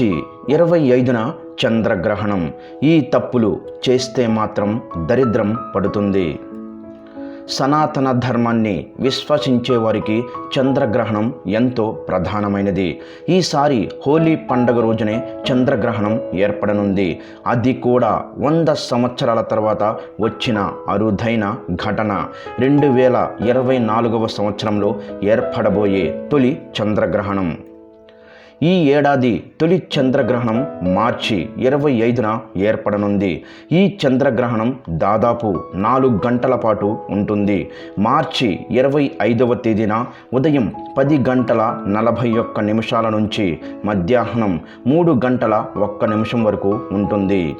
మార్చి ఇరవై ఐదున చంద్రగ్రహణం. ఈ తప్పులు చేస్తే మాత్రం దరిద్రం పడుతుంది. సనాతన ధర్మాన్ని విశ్వసించే వారికి చంద్రగ్రహణం ఎంతో ప్రధానమైనది. ఈసారి హోలీ పండగ రోజునే చంద్రగ్రహణం ఏర్పడనుంది. అది కూడా వంద సంవత్సరాల తర్వాత వచ్చిన అరుదైన ఘటన. రెండు వేల ఇరవై నాలుగవ సంవత్సరంలో ఏర్పడబోయే తొలి చంద్రగ్రహణం. ఈ ఏడాది తొలి చంద్రగ్రహణం మార్చి ఇరవై ఐదున ఏర్పడనుంది. ఈ చంద్రగ్రహణం దాదాపు నాలుగు గంటల పాటు ఉంటుంది. మార్చి ఇరవై ఐదవ తేదీన ఉదయం పది గంటల నలభై ఒక్క నిమిషాల నుంచి మధ్యాహ్నం మూడు గంటల ఒక్క నిమిషం వరకు ఉంటుంది.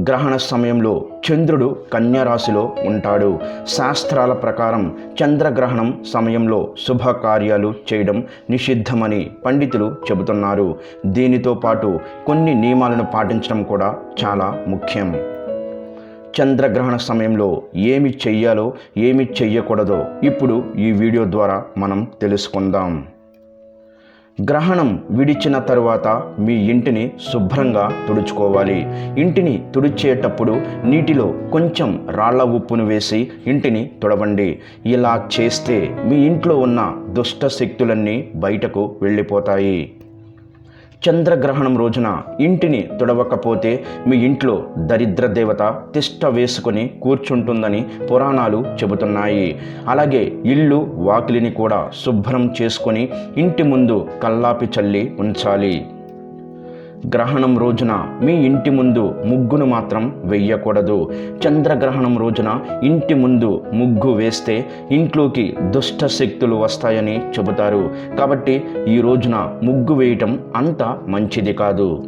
గ్రహణ సమయంలో చంద్రుడు కన్యరాశిలో ఉంటాడు. శాస్త్రాల ప్రకారం చంద్రగ్రహణం సమయంలో శుభకార్యాలు చేయడం నిషిద్ధమని పండితులు చెబుతున్నారు. దీనితో పాటు కొన్ని నియమాలను పాటించడం కూడా చాలా ముఖ్యం. చంద్రగ్రహణ సమయంలో ఏమి చెయ్యాలో ఏమి చెయ్యకూడదో ఇప్పుడు ఈ వీడియో ద్వారా మనం తెలుసుకుందాం. గ్రహణం విడిచిన తరువాత మీ ఇంటిని శుభ్రంగా తుడుచుకోవాలి. ఇంటిని తుడిచేటప్పుడు నీటిలో కొంచెం రాళ్ళ ఉప్పును వేసి ఇంటిని తుడవండి. ఇలా చేస్తే మీ ఇంట్లో ఉన్న దుష్ట శక్తులన్నీ బయటకు వెళ్ళిపోతాయి. చంద్రగ్రహణం రోజున ఇంటిని తుడవకపోతే మీ ఇంట్లో దరిద్ర దేవత తిష్ట వేసుకుని కూర్చుంటుందని పురాణాలు చెబుతున్నాయి. అలాగే ఇల్లు వాకిలిని కూడా శుభ్రం చేసుకొని ఇంటి ముందు కల్లాపి చల్లి ఉంచాలి. గ్రహణం రోజున మీ ఇంటి ముందు ముగ్గును మాత్రం వెయ్యకూడదు. చంద్రగ్రహణం రోజున ఇంటి ముందు ముగ్గు వేస్తే ఇంట్లోకి దుష్ట శక్తులు వస్తాయని చెబుతారు. కాబట్టి ఈ రోజున ముగ్గు వేయటం అంత మంచిది కాదు.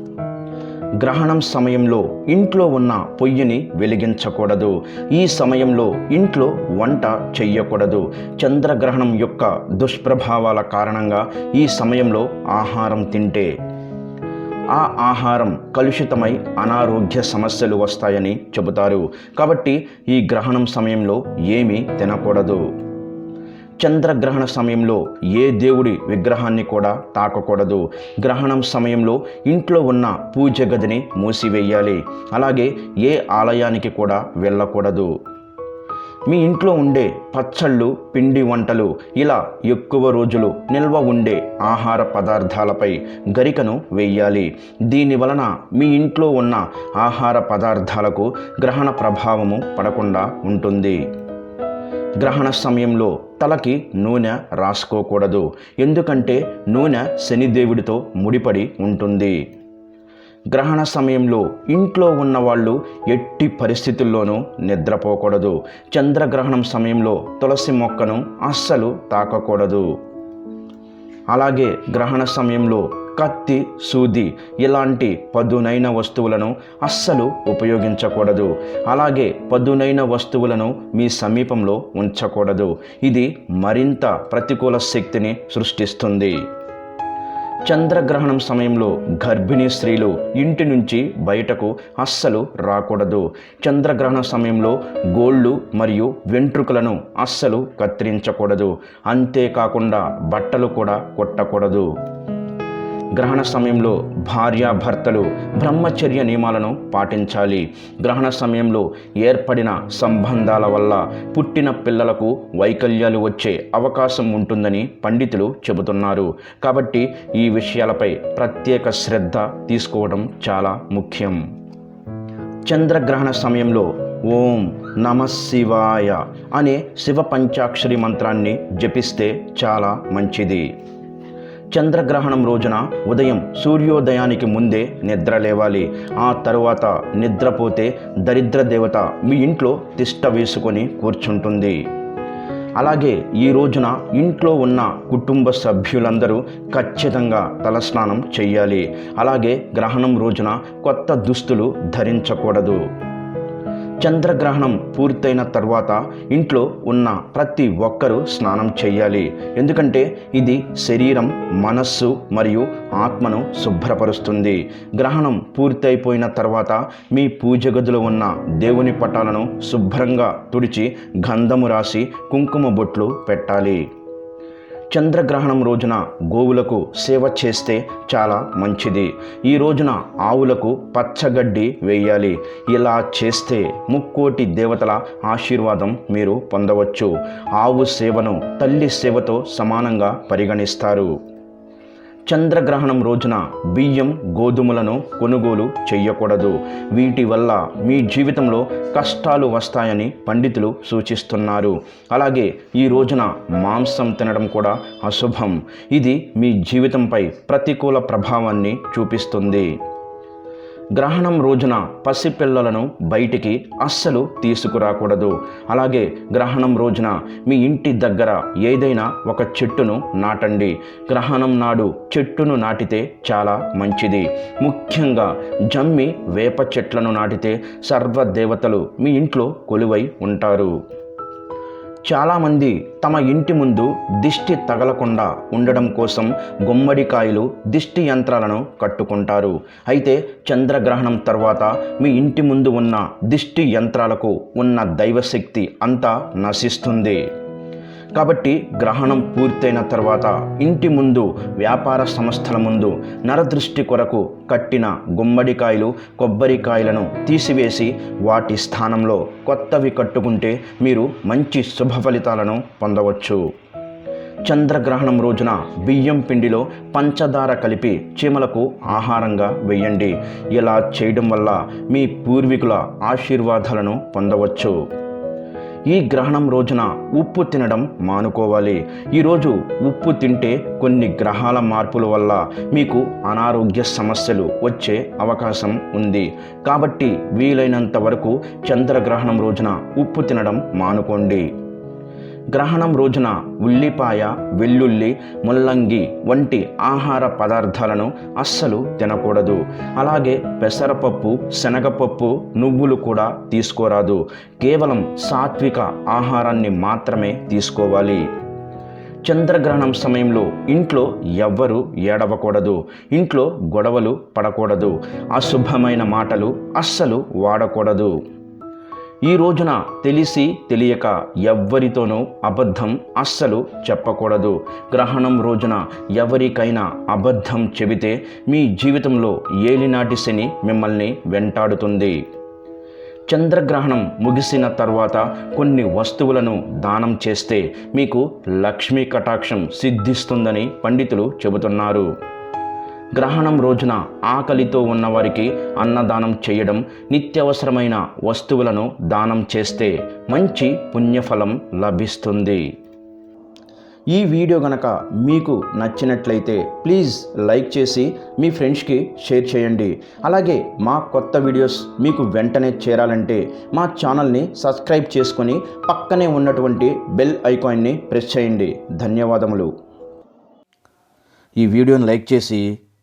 గ్రహణం సమయంలో ఇంట్లో ఉన్న పొయ్యిని వెలిగించకూడదు. ఈ సమయంలో ఇంట్లో వంట చెయ్యకూడదు. చంద్రగ్రహణం యొక్క దుష్ప్రభావాల కారణంగా ఈ సమయంలో ఆహారం తింటే ఆ ఆహారం కలుషితమై అనారోగ్య సమస్యలు వస్తాయని చెబుతారు. కాబట్టి ఈ గ్రహణం సమయంలో ఏమీ తినకూడదు. చంద్రగ్రహణ సమయంలో ఏ దేవుడి విగ్రహాన్ని కూడా తాకకూడదు. గ్రహణం సమయంలో ఇంట్లో ఉన్న పూజ గదిని మూసివేయాలి. అలాగే ఏ ఆలయానికి కూడా వెళ్ళకూడదు. మీ ఇంట్లో ఉండే పచ్చళ్ళు పిండి వంటలు ఇలా ఎక్కువ రోజులు నిల్వ ఉండే ఆహార పదార్థాలపై గరికను వేయాలి. దీని వలన మీ ఇంట్లో ఉన్న ఆహార పదార్థాలకు గ్రహణ ప్రభావము పడకుండా ఉంటుంది. గ్రహణ సమయంలో తలకి నూనె రాసుకోకూడదు. ఎందుకంటే నూనె శనిదేవుడితో ముడిపడి ఉంటుంది. గ్రహణ సమయంలో ఇంట్లో ఉన్నవాళ్ళు ఎట్టి పరిస్థితుల్లోనూ నిద్రపోకూడదు. చంద్రగ్రహణం సమయంలో తులసి మొక్కను అస్సలు తాకకూడదు. అలాగే గ్రహణ సమయంలో కత్తి సూది ఇలాంటి పదునైన వస్తువులను అస్సలు ఉపయోగించకూడదు. అలాగే పదునైన వస్తువులను మీ సమీపంలో ఉంచకూడదు. ఇది మరింత ప్రతికూల శక్తిని సృష్టిస్తుంది. చంద్రగ్రహణం సమయంలో గర్భిణీ స్త్రీలు ఇంటి నుంచి బయటకు అస్సలు రాకూడదు. చంద్రగ్రహణ సమయంలో గోళ్ళు మరియు వెంట్రుకలను అస్సలు కత్తిరించకూడదు. అంతేకాకుండా బట్టలు కూడా కొట్టకూడదు. గ్రహణ సమయంలో భార్యాభర్తలు బ్రహ్మచర్య నియమాలను పాటించాలి. గ్రహణ సమయంలో ఏర్పడిన సంబంధాల వల్ల పుట్టిన పిల్లలకు వైకల్యాలు వచ్చే అవకాశం ఉంటుందని పండితులు చెబుతున్నారు. కాబట్టి ఈ విషయాలపై ప్రత్యేక శ్రద్ధ తీసుకోవడం చాలా ముఖ్యం. చంద్రగ్రహణ సమయంలో ఓం నమ శివాయ అనే శివ పంచాక్షరి మంత్రాన్ని జపిస్తే చాలా మంచిది. చంద్రగ్రహణం రోజున ఉదయం సూర్యోదయానికి ముందే నిద్ర లేవాలి. ఆ తరువాత నిద్రపోతే దరిద్ర దేవత మీ ఇంట్లో తిష్ట వేసుకొని కూర్చుంటుంది. అలాగే ఈ రోజున ఇంట్లో ఉన్న కుటుంబ సభ్యులందరూ ఖచ్చితంగా తలస్నానం చేయాలి అలాగే గ్రహణం రోజున కొత్త దుస్తులు ధరించకూడదు. చంద్రగ్రహణం పూర్తయిన తర్వాత ఇంట్లో ఉన్న ప్రతి ఒక్కరూ స్నానం చేయాలి. ఎందుకంటే ఇది శరీరం మనస్సు మరియు ఆత్మను శుభ్రపరుస్తుంది. గ్రహణం పూర్తయిపోయిన తర్వాత మీ పూజ గదిలో ఉన్న దేవుని పటాలను శుభ్రంగా తుడిచి గంధము రాసి కుంకుమ బొట్లు పెట్టాలి. చంద్రగ్రహణం రోజున గోవులకు సేవ చేస్తే చాలా మంచిది. ఈ రోజున ఆవులకు పచ్చగడ్డి వేయాలి. ఇలా చేస్తే ముక్కోటి దేవతల ఆశీర్వాదం మీరు పొందవచ్చు. ఆవు సేవను తల్లి సేవతో సమానంగా పరిగణిస్తారు. చంద్రగ్రహణం రోజున బియ్యం గోధుమలను కొనుగోలు చేయకూడదు. వీటి వల్ల మీ జీవితంలో కష్టాలు వస్తాయని పండితులు సూచిస్తున్నారు. అలాగే ఈ రోజున మాంసం తినడం కూడా అశుభం. ఇది మీ జీవితంపై ప్రతికూల ప్రభావాన్ని చూపిస్తుంది. గ్రహణం రోజున పసిపిల్లలను బయటికి అస్సలు తీసుకురాకూడదు. అలాగే గ్రహణం రోజున మీ ఇంటి దగ్గర ఏదైనా ఒక చెట్టును నాటండి. గ్రహణం నాడు చెట్టును నాటితే చాలా మంచిది. ముఖ్యంగా జమ్మి వేప చెట్లను నాటితే సర్వదేవతలు మీ ఇంట్లో కొలువై ఉంటారు. చాలామంది తమ ఇంటి ముందు దిష్టి తగలకుండా ఉండడం కోసం గుమ్మడికాయలు దిష్టి యంత్రాలను కట్టుకుంటారు. అయితే చంద్రగ్రహణం తర్వాత మీ ఇంటి ముందు ఉన్న దిష్టి యంత్రాలకు ఉన్న దైవశక్తి అంతా నశిస్తుంది. కాబట్టి గ్రహణం పూర్తయిన తర్వాత ఇంటి ముందు వ్యాపార సంస్థల ముందు నరదృష్టి కొరకు కట్టిన గుమ్మడికాయలు కొబ్బరికాయలను తీసివేసి వాటి స్థానంలో కొత్తవి కట్టుకుంటే మీరు మంచి శుభ ఫలితాలను పొందవచ్చు. చంద్రగ్రహణం రోజున బియ్యం పిండిలో పంచదార కలిపి చీమలకు ఆహారంగా వేయండి. ఇలా చేయడం వల్ల మీ పూర్వీకుల ఆశీర్వాదాలను పొందవచ్చు. ఈ గ్రహణం రోజున ఉప్పు తినడం మానుకోవాలి. ఈరోజు ఉప్పు తింటే కొన్ని గ్రహాల మార్పుల వల్ల మీకు అనారోగ్య సమస్యలు వచ్చే అవకాశం ఉంది. కాబట్టి వీలైనంత వరకు చంద్రగ్రహణం రోజున ఉప్పు తినడం మానుకోండి. గ్రహణం రోజున ఉల్లిపాయ వెల్లుల్లి ముల్లంగి వంటి ఆహార పదార్థాలను అస్సలు తినకూడదు. అలాగే పెసరపప్పు శనగపప్పు నువ్వులు కూడా తీసుకోరాదు. కేవలం సాత్విక ఆహారాన్ని మాత్రమే తీసుకోవాలి. చంద్రగ్రహణం సమయంలో ఇంట్లో ఎవ్వరూ ఏడవకూడదు. ఇంట్లో గొడవలు పడకూడదు. అశుభమైన మాటలు అస్సలు వాడకూడదు. ఈ రోజున తెలిసి తెలియక ఎవ్వరితోనూ అబద్ధం అస్సలు చెప్పకూడదు. గ్రహణం రోజున ఎవరికైనా అబద్ధం చెబితే మీ జీవితంలో ఏలినాటి శని మిమ్మల్ని వెంటాడుతుంది. చంద్రగ్రహణం ముగిసిన తర్వాత కొన్ని వస్తువులను దానం చేస్తే మీకు లక్ష్మీ కటాక్షం సిద్ధిస్తుందని పండితులు చెబుతున్నారు. గ్రహణం రోజున ఆకలితో ఉన్నవారికి అన్నదానం చేయడం నిత్యవసరమైన వస్తువులను దానం చేస్తే మంచి పుణ్యఫలం లభిస్తుంది. ఈ వీడియో గనక మీకు నచ్చినట్లయితే ప్లీజ్ లైక్ చేసి మీ ఫ్రెండ్స్కి షేర్ చేయండి. అలాగే మా కొత్త వీడియోస్ మీకు వెంటనే చేరాలంటే మా ఛానల్ని సబ్స్క్రైబ్ చేసుకొని పక్కనే ఉన్నటువంటి బెల్ ఐకాన్ని ప్రెస్ చేయండి. ధన్యవాదములు. ఈ వీడియోని లైక్ చేసి